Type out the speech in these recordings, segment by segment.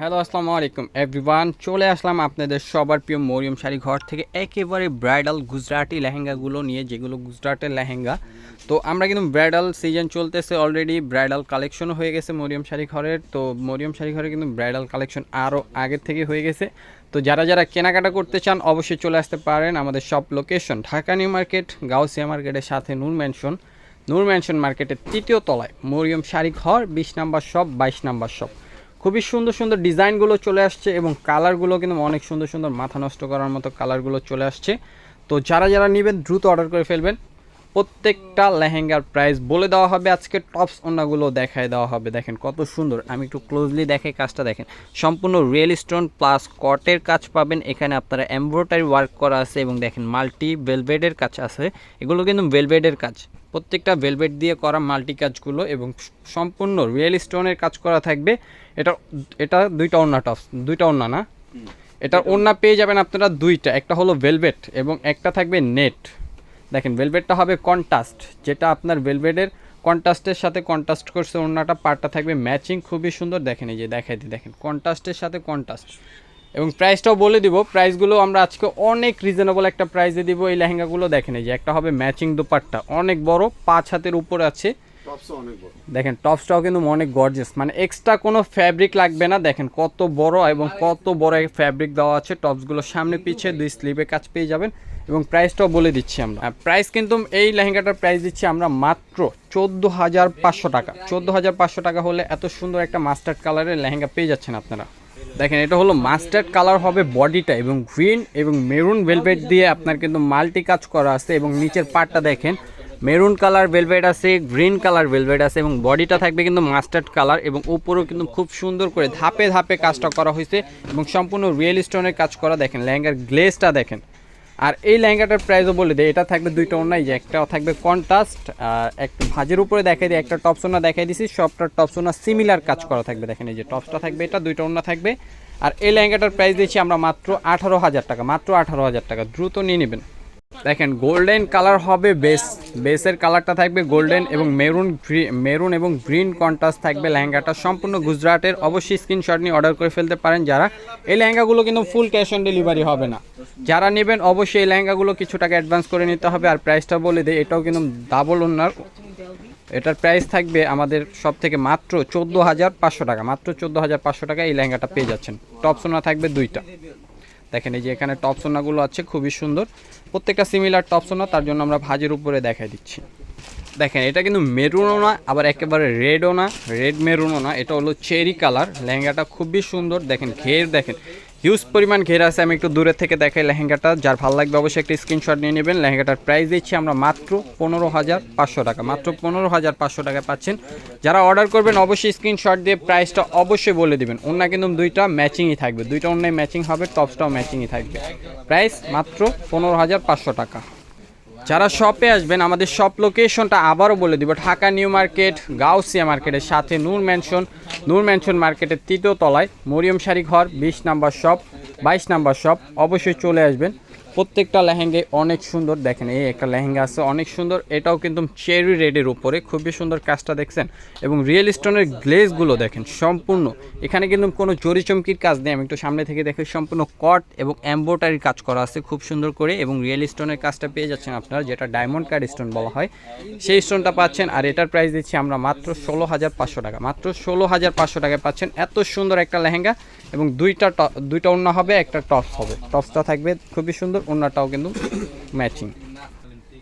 Hello, আসসালামু আলাইকুম everyone. চলে আসলাম আপনাদের সবার প্রিয় মরিয়ম শাড়ি ঘর থেকে একেবারে ব্রাইডাল গুজরাটি লেহেঙ্গাগুলো নিয়ে, যেগুলো গুজরাটের লেহেঙ্গা। তো আমরা কিন্তু ব্রাইডাল সিজন চলতেছে অলরেডি ব্রাইডাল কালেকশনও হয়ে গেছে মরিয়ম শাড়ি ঘরের। তো মরিয়ম শাড়ি ঘরে কিন্তু ব্রাইডাল কালেকশন আরও আগের থেকে হয়ে গেছে। তো যারা যারা কেনাকাটা করতে চান, অবশ্যই চলে আসতে পারেন আমাদের সব location Dhaka New Market, Gausia মার্কেটের সাথে নূর ম্যানশন নূর ম্যানশন মার্কেটের তৃতীয় তলায় মরিয়ম শাড়ি ঘর, বিশ নাম্বার শপ বাইশ নাম্বার শপ খুবই সুন্দর সুন্দর ডিজাইনগুলো চলে আসছে এবং কালারগুলো কিন্তু অনেক সুন্দর সুন্দর মাথা নষ্ট করার মতো কালারগুলো চলে আসছে। তো যারা যারা নেবেন, দ্রুত অর্ডার করে ফেলবেন। প্রত্যেকটা লেহেঙ্গার প্রাইস বলে দেওয়া হবে, আজকে টপস ওনাগুলো দেখায় দেওয়া হবে। দেখেন কত সুন্দর, আমি একটু ক্লোজলি দেখে কাজটা দেখেন। সম্পূর্ণ রিয়েল স্টোন প্লাস কটের কাজ পাবেন। এখানে আপনারা এমব্রয়ডারি ওয়ার্ক করা আছে এবং দেখেন মাল্টি ভেলভেডের কাজ আছে। এগুলো কিন্তু ভেলভেডের কাজ। প্রত্যেকটা ভেলভেট দিয়ে করা মাল্টি কাজগুলো এবং সম্পূর্ণ রিয়েল স্টোনের কাজ করা থাকবে। এটা এটা দুইটা ওন্না টপস দুইটা ওন্না না? এটা ওন্না পেয়ে যাবেন আপনারা দুইটা একটা হলো ভেলভেট এবং একটা থাকবে নেট দেখেন ভেলভেটটা হবে কন্ট্রাস্ট যেটা আপনার ভেলভেটের কন্ট্রাস্টের সাথে কন্ট্রাস্ট করছে অন্যটা পার্টটা থাকবে ম্যাচিং খুবই সুন্দর। দেখেন এই যে দেখাই দিই দেখেন কন্ট্রাস্টের সাথে কন্ট্রাস্ট এবং প্রাইসটাও বলে দিব। প্রাইসগুলো আমরা আজকে অনেক রিজনেবল একটা প্রাইসে দিব। এই লেহেঙ্গাগুলো দেখেন এই যে একটা হবে ম্যাচিং দুপাট্টা। অনেক বড় পাঁচ হাতের উপর আছে। টপসও অনেক বড়। দেখেন টপসটাও কিন্তু অনেক গর্জেস মানে এক্সট্রা কোনো ফ্যাব্রিক লাগবে না। দেখেন কত বড় এবং কত বড় ফ্যাব্রিক দেওয়া আছে। টপসগুলো সামনে পিছিয়ে দুই স্লিপে কাজ পেয়ে যাবেন। এবং প্রাইসটাও বলে দিচ্ছি আমরা। প্রাইস কিন্তু এই লেহেঙ্গাটার প্রাইস দিচ্ছি আমরা মাত্র চোদ্দ হাজার পাঁচশো টাকা। চোদ্দ হাজার পাঁচশো টাকা হলে এত সুন্দর একটা মাস্টার্ড কালারের লেহেঙ্গা পেয়ে যাচ্ছেন আপনারা। দেখেন, এটা হলো মাস্টার্ড কালার হবে বডিটা এবং গ্রিন এবং মেরুন ভেলভেট দিয়ে আপনার কিন্তু মাল্টি কাজ করা আছে এবং নিচের পার্টটা দেখেন মেরুন কালার ভেলভেট আছে গ্রিন কালার ভেলভেট আছে এবং বডিটা থাকবে কিন্তু মাস্টার্ড কালার এবং উপরেও কিন্তু খুব সুন্দর করে ধাপে ধাপে কাজটা করা হয়েছে এবং সম্পূর্ণ রিয়েল স্টোনের কাজ করা, দেখেন, লেহেঙ্গার গ্লেসটা দেখেন। আর এই লেহেঙ্গাটার প্রাইসও বলে দেয়। এটা থাকবে দুইটা অন্যায় যে, একটা থাকবে কন্ট্রাস্ট একটা ভাজের উপরে দেখাই দিই, একটা টপসোনা দেখাই দিছি, সবটা টপসোনা সিমিলার কাজ করা থাকবে, দেখেন এই যে টপসটা থাকবে এটা, দুইটা অন্য থাকবে। আর এই লেহেঙ্গাটার প্রাইস দিয়েছি আমরা মাত্র আঠারো হাজার টাকা, মাত্র আঠারো হাজার টাকা, দ্রুত নিয়ে নেবেন। দেখেন গোল্ডেন কালার হবে বেস বেসের কালারটা থাকবে গোল্ডেন এবং মেরুন মেরুন এবং গ্রিন কন্ট্রাস্ট থাকবে লেহেঙ্গাটা। সম্পূর্ণ গুজরাটের, অবশ্যই স্ক্রিনশট নিয়ে অর্ডার করে ফেলতে পারেন যারা। এই লেহেঙ্গাগুলো কিন্তু ফুল ক্যাশ অন ডেলিভারি হবে না। যারা নেবেন, অবশ্যই এই লেহেঙ্গাগুলো কিছু টাকা অ্যাডভান্স করে নিতে হবে। আর প্রাইসটা বলে দিই, এটাও কিন্তু ডাবল ওনার এটার প্রাইস থাকবে আমাদের সব থেকে মাত্র চোদ্দ হাজার পাঁচশো টাকা। মাত্র চোদ্দ হাজার পাঁচশো টাকা এই লেহেঙ্গাটা পেয়ে যাচ্ছেন। টপ সোনা থাকবে দুইটা। দেখেন এই যে এখানে টপ সোনাগুলো আছে, খুবই সুন্দর। প্রত্যেকটা সিমিলার টপ সোনা, তার জন্য আমরা ভাজের উপরে দেখাই দিচ্ছি। দেখেন, এটা কিন্তু মেরুনও না, আবার একেবারে রেডও না, রেড মেরুনও না, এটা হলো চেরি কালার, লেহেঙ্গাটা খুবই সুন্দর। দেখেন, ঘের দেখেন হিউজ পরিমাণ ঘেরা আছে, আমি একটু দূরে থেকে দেখাই লেহেঙ্গাটা। যার ভালো লাগবে অবশ্যই একটা স্ক্রিনশট নিয়ে নেবেন। লেহেঙ্গাটার প্রাইস দিচ্ছি আমরা মাত্র পনেরো হাজার পাঁচশো টাকা। মাত্র পনেরো হাজার পাঁচশো টাকা পাচ্ছেন। যারা অর্ডার করবেন, অবশ্যই স্ক্রিনশট দিয়ে প্রাইসটা অবশ্যই বলে দেবেন। অন্য কিন্তু দুইটা ম্যাচিংই থাকবে। দুইটা অন্যায় ম্যাচিং হবে টপসটাও ম্যাচিংই থাকবে। প্রাইস মাত্র পনেরো হাজার পাঁচশো টাকা। যারা শপে আসবেন, আমাদের শপ লোকেশনটা আবারও বলে দিব। ঢাকা নিউ মার্কেট, গাউসিয়া মার্কেটের সাথে নূর ম্যানশন নূর ম্যানশন মার্কেটের তৃতীয় তলায় মরিয়ম শাড়ি ঘর, বিশ নাম্বার শপ বাইশ নাম্বার শপ অবশ্যই চলে আসবেন। প্রত্যেকটা লেহেঙ্গায় অনেক সুন্দর। দেখেন, এই একটা লেহেঙ্গা আছে, অনেক সুন্দর। এটাও কিন্তু চেরি রেডের উপরে। খুবই সুন্দর কাজটা দেখছেন। এবং রিয়েল স্টোনের গ্লেজগুলো দেখেন, সম্পূর্ণ। এখানে কিন্তু কোনো চমকির কাজ নেই। আমি একটু সামনে থেকে দেখে সম্পূর্ণ কট এবং এম্বোটারির কাজ করা আছে খুব সুন্দর করে। এবং রিয়েল স্টোনের কাজটা পেয়ে যাচ্ছেন আপনারা, যেটা ডায়মন্ড কার্ড স্টোন বলা হয়। সেই স্টোনটা পাচ্ছেন, আর এটার প্রাইস দিচ্ছি আমরা মাত্র ষোলো হাজার পাঁচশো টাকা। মাত্র ষোলো হাজার পাঁচশো টাকায় পাচ্ছেন। এত সুন্দর একটা লেহেঙ্গা। এবং দুইটা দুইটা ওড়না হবে, একটা টপস হবে। টপসটা থাকবে খুবই সুন্দর, ওড়নাটাও কিন্তু ম্যাচিং।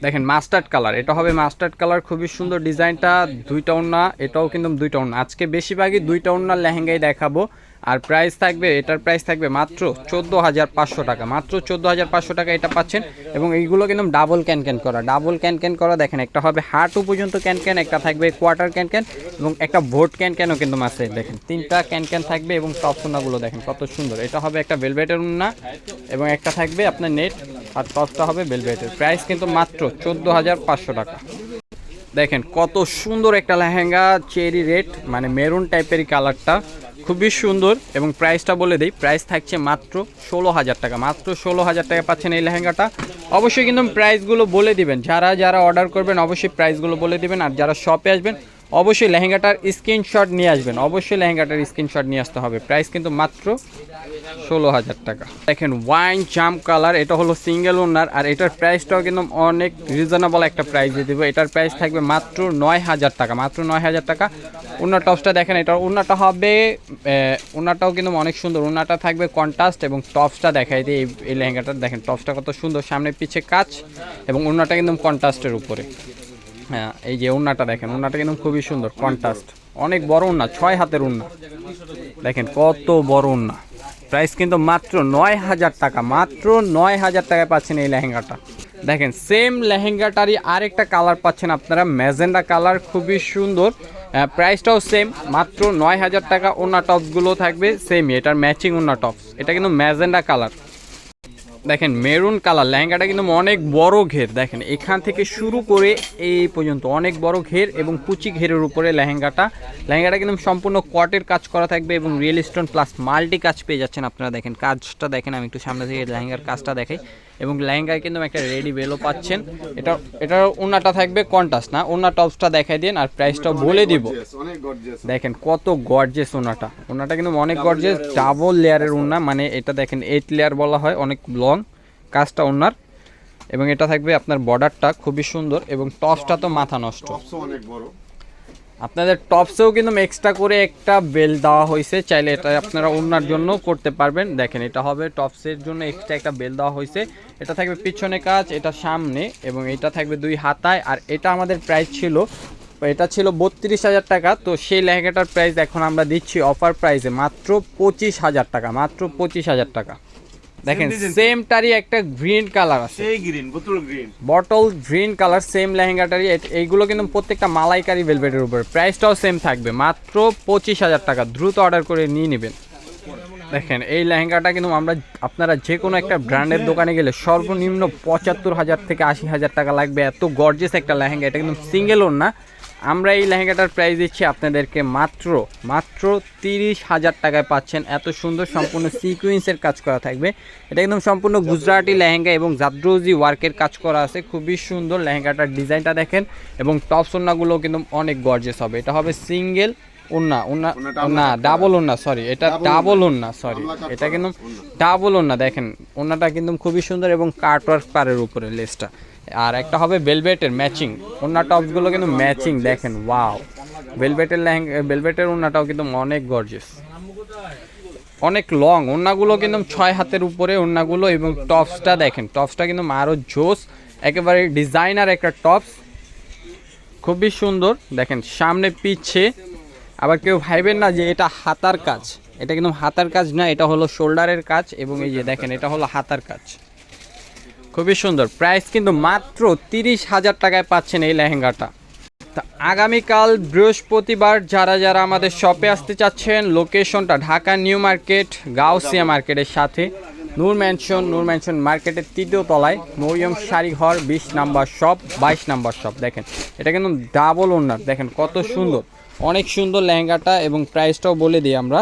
দেখেন, মাস্টার্ড কালার। এটা হবে মাস্টার্ড কালার, খুবই সুন্দর ডিজাইনটা। দুইটা ওড়না, এটাও কিন্তু দুইটা ওড়না। আজকে বেশিরভাগই দুইটা ওড়না লেহেঙ্গাই দেখাবো। আর প্রাইস থাকবে, এটার প্রাইস থাকবে মাত্র চোদ্দ হাজার পাঁচশো টাকা। মাত্র চোদ্দ হাজার পাঁচশো টাকা এটা পাচ্ছেন এবং এইগুলো কিন্তু ডাবল ক্যান ক্যান করা। ডাবল ক্যান ক্যান করা, দেখেন একটা হবে হাঁটু পর্যন্ত ক্যান ক্যান একটা থাকবে কোয়ার্টার ক্যান ক্যান এবং একটা ভোট ক্যান ক্যানও কিন্তু আছে দেখেন তিনটা ক্যান ক্যান থাকবে এবং টপ সোনাগুলো দেখেন কত সুন্দর। এটা হবে একটা ভেলভেটের উন্না এবং একটা থাকবে আপনার নেট আর টপটা হবে ভেলভেটের প্রাইস কিন্তু মাত্র চোদ্দ হাজার পাঁচশো টাকা। দেখেন কত সুন্দর একটা লেহেঙ্গা চেরি রেড মানে মেরুন টাইপেরই কালারটা খুবই সুন্দর এবং প্রাইসটা বলে দিই। প্রাইস থাকছে মাত্র ষোলো হাজার টাকা। মাত্র ষোলো হাজার টাকা পাচ্ছেন এই লেহেঙ্গাটা। অবশ্যই কিন্তু প্রাইসগুলো বলে দিবেন। যারা যারা অর্ডার করবেন, অবশ্যই প্রাইসগুলো বলে দিবেন। আর যারা শপে আসবেন অবশ্যই লেহেঙ্গাটার স্ক্রিনশট নিয়ে আসবেন। অবশ্যই লেহেঙ্গাটার স্ক্রিনশট নিয়ে আসতে হবে। প্রাইস কিন্তু মাত্র ষোলো হাজার টাকা। দেখেন ওয়াইন জাম্প কালার, এটা হলো সিঙ্গেল ওনার, আর এটার প্রাইসটাও কিন্তু অনেক রিজনেবল একটা প্রাইস দিয়ে দেবো। এটার প্রাইস থাকবে মাত্র নয় হাজার টাকা, মাত্র নয় হাজার টাকা। ওনার টপসটা দেখেন এটা ওনাটা হবে ওনাটাও কিন্তু অনেক সুন্দর। ওনাটা থাকবে কন্ট্রাস্ট এবং টপসটা দেখাই দিই এই- লেহেঙ্গাটার। দেখেন টপসটা কত সুন্দর, সামনে পিছে কাজ এবং ওনাটা কিন্তু কন্ট্রাস্টের উপরে। হ্যাঁ এই যে ওনাটা দেখেন ওনাটা কিন্তু খুবই সুন্দর কন্ট্রাস্ট অনেক বড় ওনা ছয় হাতের ওনা দেখেন কত বড় ওনা প্রাইস কিন্তু মাত্র নয় হাজার টাকা, মাত্র নয় হাজার টাকায় পাচ্ছেন এই লেহেঙ্গাটা। দেখেন সেম লেহেঙ্গাটারই আরেকটা কালার পাচ্ছেন আপনারা, ম্যাজেন্ডা কালার খুবই সুন্দর। প্রাইসটাও সেম মাত্র নয় হাজার টাকা ওনা টপসগুলো থাকবে সেম এটার ম্যাচিং ওনা টপস এটা কিন্তু ম্যাজেন্ডা কালার দেখেন মেরুন কালার, লেহেঙ্গাটা কিন্তু অনেক বড় ঘের। দেখেন, এখান থেকে শুরু করে এই পর্যন্ত অনেক বড় ঘের এবং কুচি ঘেরের উপরে লেহেঙ্গাটা। লেহেঙ্গাটা কিন্তু সম্পূর্ণ কটের কাজ করা থাকবে এবং রিয়েল স্টোন প্লাস মাল্টি কাজ পেয়ে যাচ্ছেন আপনারা দেখেন। কাজটা দেখেন, আমি একটু সামনে থেকে লেহেঙ্গার কাজটা দেখাই। এবং লেহেঙ্গায় কিন্তু একটা রেডি বেলও পাচ্ছেন। এটা এটার ওনাটা থাকবে কন্টাস না? ওনা টপসটা দেখাই দিন আর প্রাইসটাও বলে দিব। দেখেন কত গর্জেস ওনাটা ওনাটা কিন্তু অনেক গর্জেস ডাবল লেয়ারের ওনা মানে এটা দেখেন এইট লেয়ার বলা হয় অনেক লং কাজটা ওনার এবং এটা থাকবে আপনার বর্ডারটা খুবই সুন্দর এবং টপসটা তো মাথা নষ্ট। অনেক বড়। আপনাদের টপসেও কিন্তু এক্সট্রা করে একটা বেল দেওয়া হয়েছে। চাইলে এটা আপনারা ওনার জন্য করতে পারবেন। দেখেন, এটা হবে টপসের জন্য এক্সট্রা একটা বেল দেওয়া হয়েছে। এটা থাকবে পিছনে কাজ, এটা সামনে, এবং এটা থাকবে দুই হাতায়। আর এটা আমাদের প্রাইস ছিল, এটা ছিল বত্রিশ হাজার টাকা। তো সেই লেহেঙ্গাটার প্রাইস এখন আমরা দিচ্ছি অফার প্রাইসে মাত্র পঁচিশ হাজার টাকা, মাত্র পঁচিশ হাজার টাকা। দেখেন। সেমটারই একটা গ্রিন কালার আছে। সেই গ্রিন বোতল green bottle green colour same লেহেঙ্গাটারই। এইগুলো কিন্তু প্রত্যেকটা মালাইকারি ভেলভেটের উপর। প্রাইসটাও সেম থাকবে। মাত্র পঁচিশ হাজার টাকা। দ্রুত অর্ডার করে নিয়ে নেবেন। দেখেন এই লেহেঙ্গাটা কিন্তু আমরা আপনারা যে কোনো একটা ব্র্যান্ডের দোকানে গেলে সর্বনিম্ন পঁচাত্তর হাজার থেকে আশি হাজার টাকা লাগবে। এত গর্জেস একটা লেহেঙ্গা। এটা কিন্তু সিঙ্গেল ওন না। আমরা এই লেহেঙ্গাটার প্রাইস দিচ্ছি আপনাদেরকে মাত্র মাত্র তিরিশ হাজার টাকায় পাচ্ছেন। এত সুন্দর সম্পূর্ণ সিকুয়েন্সের কাজ করা থাকবে। এটা একদম সম্পূর্ণ গুজরাটি লেহেঙ্গা এবং জাদ্রোজি ওয়ার্কের কাজ করা আছে। খুবই সুন্দর লেহেঙ্গাটার ডিজাইনটা দেখেন এবং টপ সোনাগুলো কিন্তু অনেক গর্জেস হবে। এটা হবে সিঙ্গেল ওন্না ওন্না না ডাবল ওন্না সরি এটা ডাবল ওন্না। সরি এটা কিন্তু। ডাবল ওন্না দেখেন ওন্নাটা কিন্তু খুবই সুন্দর এবং কাটওয়ার্ক পারের উপরে লেসটা আর একটা হবে বেলভেটের ম্যাচিং ওন্না টপসগুলো কিন্তু ম্যাচিং দেখেন ওয়াও বেলভেটের লেহেঙ্গা বেলভেটের ওন্নাটাও কিন্তু অনেক গর্জিয়াস অনেক লং ওন্নাগুলো কিন্তু ছয় হাতের উপরে ওন্নাগুলো এবং টপসটা দেখেন টপসটা কিন্তু আরও জোস। একেবারে ডিজাইনার একটা টপস খুবই সুন্দর। দেখেন, সামনে পিছে। আবার কেউ ভাইবেন না যে এটা হাতার কাজ। এটা কিন্তু হাতার কাজ না, এটা হলো শোল্ডারের কাজ এবং এই যে দেখেন, এটা হলো হাতার কাজ। খুবই সুন্দর। প্রাইস কিন্তু মাত্র তিরিশ হাজার টাকায় পাচ্ছেন এই লেহেঙ্গাটা। তা আগামীকাল বৃহস্পতিবার যারা যারা আমাদের শপে আসতে চাচ্ছেন, লোকেশনটা ঢাকা নিউ মার্কেট, গাউসিয়া মার্কেটের সাথে। নূর ম্যানশন নূর ম্যানশন মার্কেটের তৃতীয় তলায় মরিয়ম শাড়িঘর, বিশ নাম্বার শপ, বাইশ নাম্বার শপ। দেখেন, এটা কিন্তু ডাবল ওনার। দেখেন কত সুন্দর। অনেক সুন্দর লেহেঙ্গাটা এবং প্রাইসটাও বলে দিই আমরা।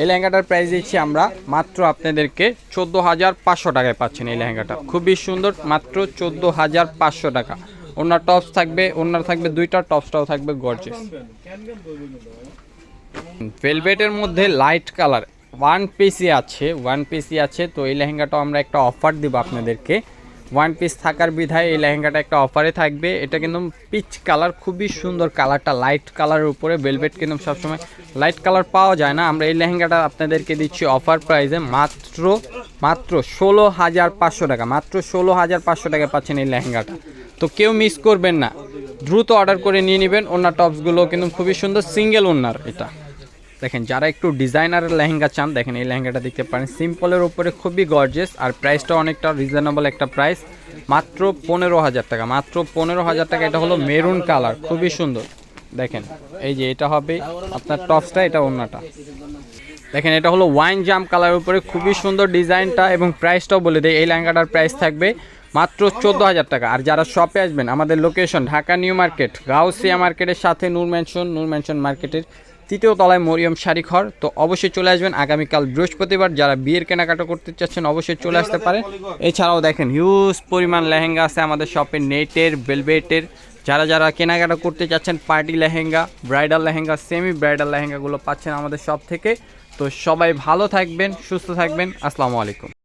এই লেহেঙ্গাটার প্রাইস দিচ্ছি আমরা মাত্র আপনাদেরকে চোদ্দ হাজার পাঁচশো টাকায় পাচ্ছেন এই লেহেঙ্গাটা। খুবই সুন্দর, মাত্র চোদ্দ হাজার পাঁচশো টাকা। ওনার টপস থাকবে, ওনার থাকবে দুইটা টপসটাও থাকবে গর্জেস ভেলভেটের মধ্যে লাইট কালার ওয়ান পিসি আছে ওয়ান পিসি আছে, তো এই লেহেঙ্গাটাও আমরা একটা অফার দিব আপনাদেরকে। ওয়ান পিস থাকার বিধায় এই লেহেঙ্গাটা একটা অফারে থাকবে। এটা কিন্তু পিচ কালার খুবই সুন্দর কালারটা লাইট কালারের উপরে বেলভেট কিন্তু সবসময় লাইট কালার পাওয়া যায় না। আমরা এই লেহেঙ্গাটা আপনাদেরকে দিচ্ছি অফার প্রাইসে মাত্র মাত্র ষোলো হাজার পাঁচশো টাকা, মাত্র ষোলো হাজার পাঁচশো টাকা পাচ্ছেন এই লেহেঙ্গাটা। তো কেউ মিস করবেন না। দ্রুত অর্ডার করে নিয়ে নেবেন। ওনার টপসগুলো কিন্তু খুবই সুন্দর সিঙ্গেল ওনার এটা। দেখেন, যারা একটু ডিজাইনার লেহেঙ্গা চান, দেখেন এই লেহেঙ্গাটা দেখতে পারেন। সিম্পলের উপরে খুবই গর্জেস আর প্রাইসটা অনেকটা রিজনেবল একটা প্রাইস মাত্র পনেরো হাজার টাকা, মাত্র পনেরো হাজার টাকা। এটা হলো মেরুন কালার খুবই সুন্দর। দেখেন, এই যে এটা হবে আপনার টপসটা এটা অন্যটা দেখেন, এটা হলো ওয়াইন জাম কালারের উপরে খুবই সুন্দর ডিজাইনটা এবং প্রাইসটাও বলে দেয় এই লেহেঙ্গাটার প্রাইস থাকবে মাত্র চোদ্দ হাজার টাকা। আর যারা শপে আসবেন, আমাদের location Dhaka New Market, Gausia মার্কেটের সাথে নূর ম্যানশন নূর ম্যানশন মার্কেটের তৃতীয় তলায় মরিয়ম শাড়ি ঘর তো অবশ্যই চলে আসবেন আগামীকাল বৃহস্পতিবার। যারা বিয়ের কেনাকাটা করতে চাচ্ছেন, অবশ্যই চলে আসতে পারেন এছাড়াও দেখেন হিউজ পরিমাণ লেহেঙ্গা আছে আমাদের শপে নেটের বেলবেটের যারা যারা কেনাকাটা করতে চাচ্ছেন party lehenga bridal lehenga semi bridal লেহেঙ্গাগুলো পাচ্ছেন আমাদের সব থেকে। তো সবাই ভালো থাকবেন, সুস্থ থাকবেন। আসসালামু আলাইকুম।